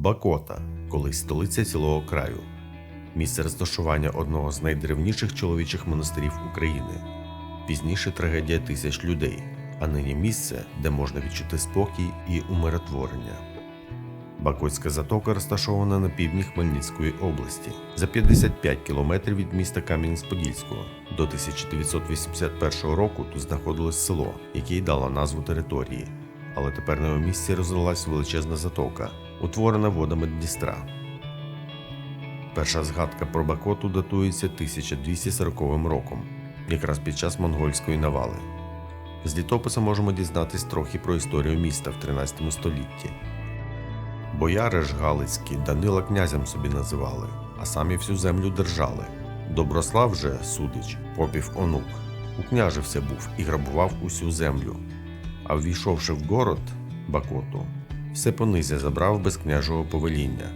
Бакота, колись столиця цілого краю, місце розташування одного з найдревніших чоловічих монастирів України. Пізніше трагедія тисяч людей, а нині місце, де можна відчути спокій і умиротворення. Бакотська затока розташована на півдні Хмельницької області за 55 кілометрів від міста Кам'янець-Подільського. До 1981 року тут знаходилось село, яке й дало назву території. Але тепер на його місці розлилась величезна затока, утворена водами Дністра. Перша згадка про Бакоту датується 1240 роком, якраз під час монгольської навали. З літопису можемо дізнатись трохи про історію міста в 13 столітті. Бояри ж Галицькі Данила князем собі називали, а самі всю землю держали. Доброслав же, судич, попів онук, укняжився був і грабував усю землю. А ввійшовши в город Бакоту, все понизя забрав без княжого повеління.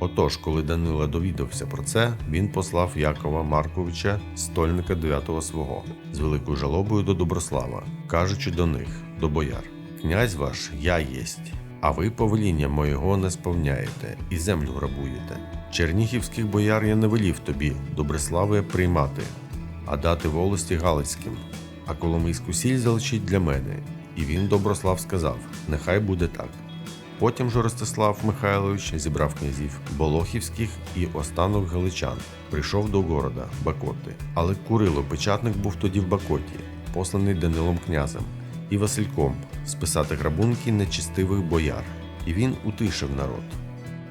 Отож, коли Данила довідався про це, він послав Якова Марковича, стольника дев'ятого свого, з великою жалобою до Доброслава, кажучи до них, до бояр: Князь ваш я єсть, а ви повеління моєго не сповняєте і землю грабуєте. Чернігівських бояр я не велів тобі, Доброславе, приймати, а дати волості Галицьким, а Коломийську сіль залишіть для мене. І він Доброслав сказав: Нехай буде так. Потім же Ростислав Михайлович зібрав князів Болохівських і останок галичан, прийшов до города Бакоти. Але Курило печатник був тоді в Бакоті, посланий Данилом князем і Васильком списати грабунки нечистивих бояр, і він утишив народ.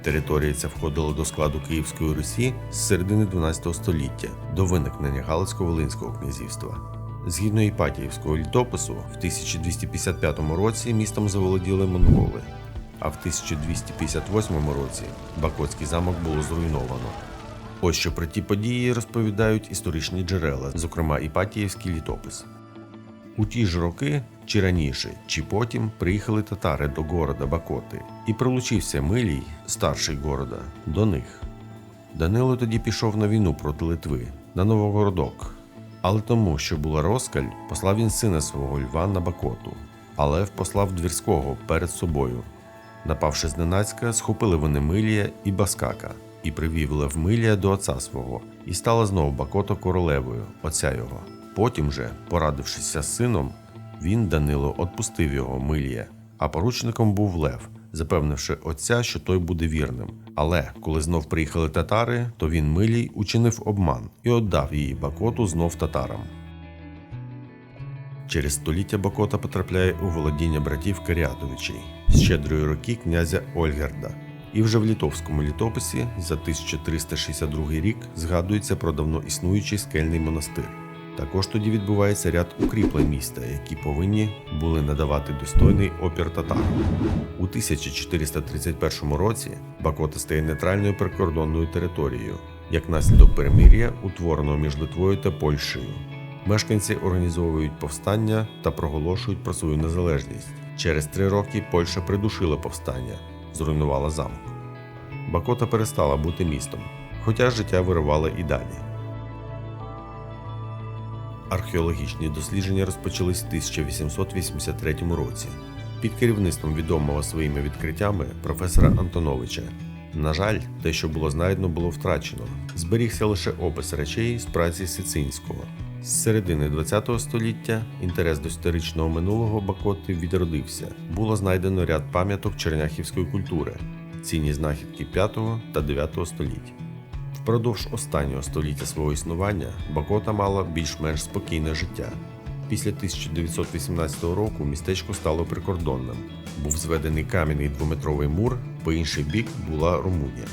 Територія ця входила до складу Київської Русі з середини 12 століття до виникнення Галицько-Волинського князівства. Згідно Іпатіївського літопису, в 1255 році містом заволоділи монголи, а в 1258 році Бакотський замок було зруйновано. Ось що про ті події розповідають історичні джерела, зокрема Іпатіївський літопис. У ті ж роки, чи раніше, чи потім приїхали татари до города Бакоти, і прилучився Милій, старший города, до них. Данило тоді пішов на війну проти Литви на Новогородок. Але тому, що була розкаль, послав він сина свого Льва на Бакоту, а Лев послав Двірського перед собою. Напавши зненацька, схопили вони Милія і Баскака, і привів Лев Милія до отця свого, і стала знову Бакота королевою, отця його. Потім же, порадившися з сином, він, Данило, отпустив його Милія, а поручником був Лев, запевнивши отця, що той буде вірним. Але коли знов приїхали татари, то він Милій учинив обман і віддав її Бакоту знов татарам. Через століття Бакота потрапляє у володіння братів Каріатовичей щедрої роки князя Ольгерда. І вже в літовському літописі за 1362 рік згадується про давно існуючий скельний монастир. Також тоді відбувається ряд укріплень міста, які повинні були надавати достойний опір татар. У 1431 році Бакота стає нейтральною прикордонною територією, як наслідок перемир'я, утвореного між Литвою та Польщею. Мешканці організовують повстання та проголошують про свою незалежність. Через три роки Польща придушила повстання, зруйнувала замок. Бакота перестала бути містом, хоча життя виривало і далі. Археологічні дослідження розпочались в 1883 році під керівництвом відомого своїми відкриттями професора Антоновича. На жаль, те, що було знайдено, було втрачено. Зберігся лише опис речей з праці Сицинського. З середини ХХ століття інтерес до історичного минулого Бакоти відродився. Було знайдено ряд пам'яток черняхівської культури, цінні знахідки 5 та 9 століть. Впродовж останнього століття свого існування Бакота мала більш-менш спокійне життя. Після 1918 року містечко стало прикордонним. Був зведений кам'яний двометровий мур, по інший бік була Румунія.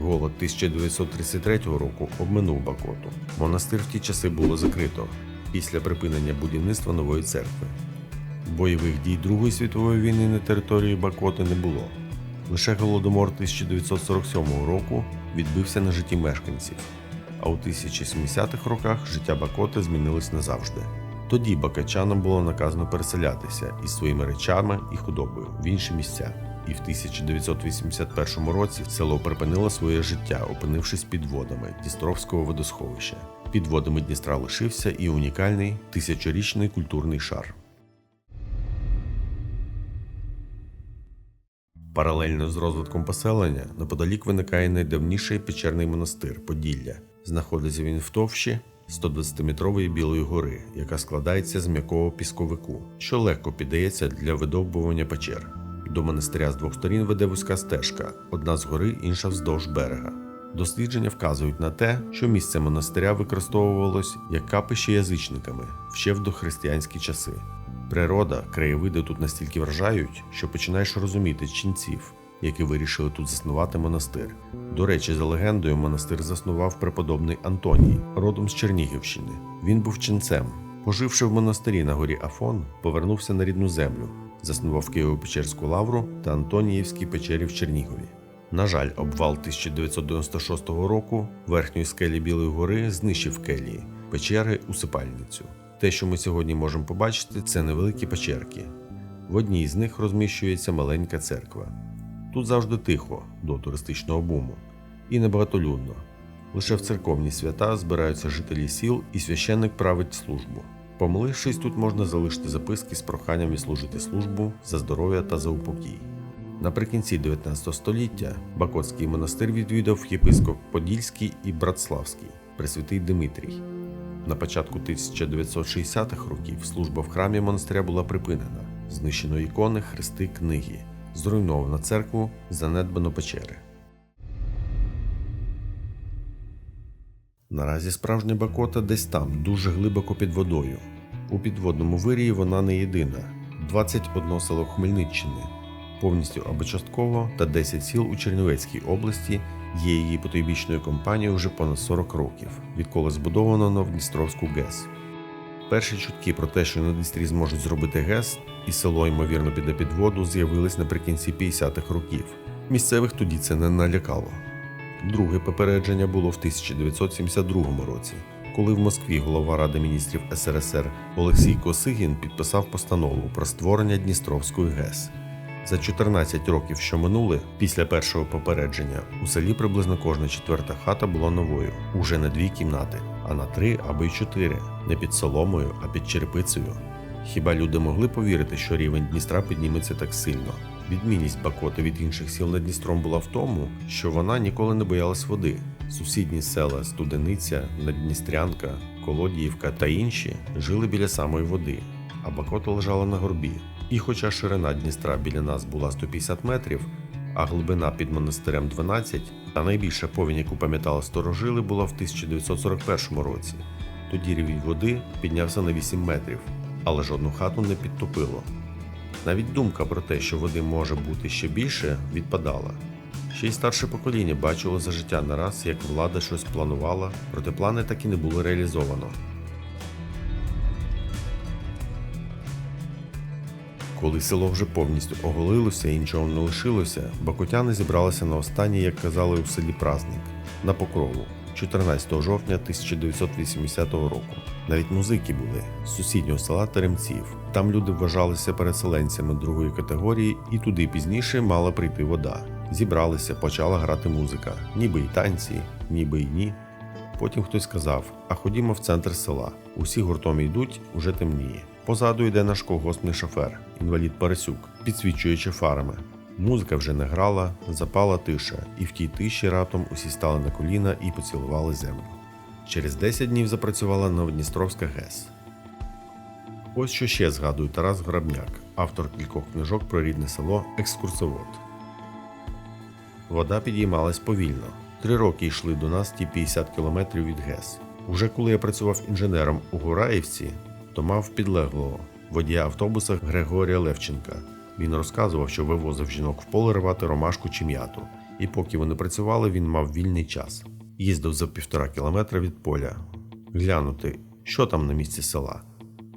Голод 1933 року обминув Бакоту. Монастир в ті часи було закрито після припинення будівництва нової церкви. Бойових дій Другої світової війни на території Бакоти не було. Лише голодомор 1947 року відбився на житті мешканців, а у 1070-х роках життя Бакоти змінилось назавжди. Тоді бакачанам було наказано переселятися із своїми речами і худобою в інші місця. І в 1981 році село припинило своє життя, опинившись під водами Дністровського водосховища. Під водами Дністра лишився і унікальний тисячорічний культурний шар. Паралельно з розвитком поселення неподалік виникає найдавніший печерний монастир Поділля. Знаходиться він в товщі 120-метрової білої гори, яка складається з м'якого пісковику, що легко піддається для видовбування печер. До монастиря з двох сторін веде вузька стежка, одна з гори, інша вздовж берега. Дослідження вказують на те, що місце монастиря використовувалось як капище язичниками ще в дохристиянські часи. Природа, краєвиди тут настільки вражають, що починаєш розуміти ченців, які вирішили тут заснувати монастир. До речі, за легендою, монастир заснував преподобний Антоній, родом з Чернігівщини. Він був ченцем. Поживши в монастирі на горі Афон, повернувся на рідну землю, заснував Києво-Печерську лавру та Антоніївські печері в Чернігові. На жаль, обвал 1996 року верхньої скелі Білої гори знищив келії, печери усипальницю. Те, що ми сьогодні можемо побачити, це невеликі печерки. В одній з них розміщується маленька церква. Тут завжди тихо до туристичного буму і небагатолюдно. Лише в церковні свята збираються жителі сіл і священник править службу. Помолившись, тут можна залишити записки з проханням відслужити службу за здоров'я та за упокій. Наприкінці 19 століття Бакотський монастир відвідав єпископ Подільський і Братславський, Пресвятий Димитрій. На початку 1960-х років служба в храмі монастиря була припинена, знищено ікони, хрести, книги, зруйновано церкву, занедбано печери. Наразі справжня Бакота десь там, дуже глибоко під водою. У підводному вирії вона не єдина: 21 село Хмельниччини, повністю або частково, та 10 сіл у Чернівецькій області є її потойбічною компанією вже понад 40 років, відколи збудовано Новдністровську ГЕС. Перші чутки про те, що на Дністрі зможуть зробити ГЕС, і село ймовірно піде під воду, з'явились наприкінці 50-х років. Місцевих тоді це не налякало. Друге попередження було в 1972 році, коли в Москві голова Ради міністрів СРСР Олексій Косигін підписав постанову про створення Дністровської ГЕС. За 14 років, що минули, після першого попередження, у селі приблизно кожна четверта хата була новою, уже не дві кімнати, а на три або й чотири, не під соломою, а під черепицею. Хіба люди могли повірити, що рівень Дністра підніметься так сильно? Відмінність Бакоти від інших сіл над Дністром була в тому, що вона ніколи не боялась води. Сусідні села Студениця, Наддністрянка, Колодіївка та інші жили біля самої води, а Бакота лежала на горбі. І хоча ширина Дністра біля нас була 150 метрів, а глибина під монастирем 12, та найбільша повінь, яку пам'ятали сторожили, була в 1941 році. Тоді рівень води піднявся на 8 метрів, але жодну хату не підтопило. Навіть думка про те, що води може бути ще більше, відпадала. Ще й старше покоління бачило за життя не раз, як влада щось планувала, проте плани так і не було реалізовано. Коли село вже повністю оголилося і нічого не лишилося, бакотяни зібралися на останній, як казали у селі праздник на покрову 14 жовтня 1980 року. Навіть музики були з сусіднього села Теремців. Там люди вважалися переселенцями другої категорії, і туди пізніше мала прийти вода. Зібралися, почала грати музика, ніби й танці, ніби й ні. Потім хтось сказав: А ходімо в центр села. Усі гуртом йдуть, уже темніє. Позаду йде наш колгоспний шофер, інвалід Парасюк, підсвічуючи фарами. Музика вже не грала, запала тиша, і в тій тиші раптом усі стали на коліна і поцілували землю. Через 10 днів запрацювала Новодністровська ГЕС. Ось що ще згадує Тарас Грабняк, автор кількох книжок про рідне село Екскурсовод. Вода підіймалась повільно. Три роки йшли до нас ті 50 кілометрів від ГЕС. Уже коли я працював інженером у Гураївці, то мав підлеглого водія автобуса Григорія Левченка. Він розказував, що вивозив жінок в поле рвати ромашку чи м'яту, і поки вони працювали, він мав вільний час. Їздив за півтора кілометра від поля, глянути, що там на місці села.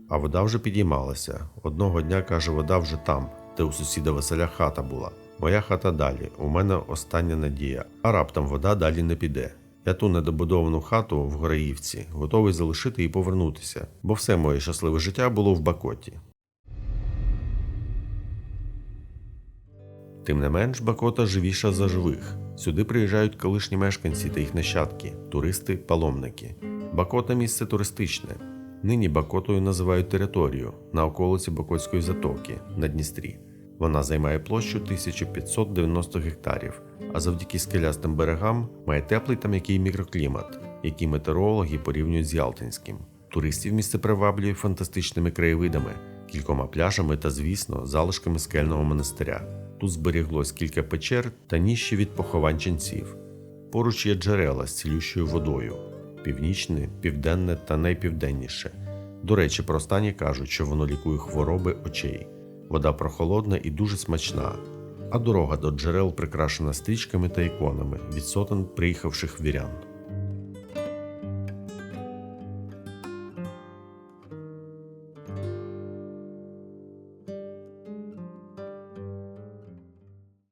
А вода вже підіймалася. Одного дня каже, вода вже там, де у сусіда Василя хата була. Моя хата далі, у мене остання надія, а раптом вода далі не піде. Я ту недобудовану хату в Гораївці готовий залишити і повернутися, бо все моє щасливе життя було в Бакоті. Тим не менш, Бакота живіша за живих. Сюди приїжджають колишні мешканці та їх нащадки, туристи, паломники. Бакота місце туристичне. Нині Бакотою називають територію на околиці Бакотської затоки на Дністрі. Вона займає площу 1590 гектарів, а завдяки скелястим берегам має теплий та м'який мікроклімат, який метеорологи порівнюють з Ялтинським. Туристів місце приваблює фантастичними краєвидами, кількома пляжами та, звісно, залишками скельного монастиря. Тут зберіглось кілька печер та ніщі від поховань ченців. Поруч є джерела з цілющою водою північне, південне та найпівденніше. До речі, про останнє кажуть, що воно лікує хвороби очей. Вода прохолодна і дуже смачна, а дорога до джерел прикрашена стрічками та іконами від сотень приїхавших вірян.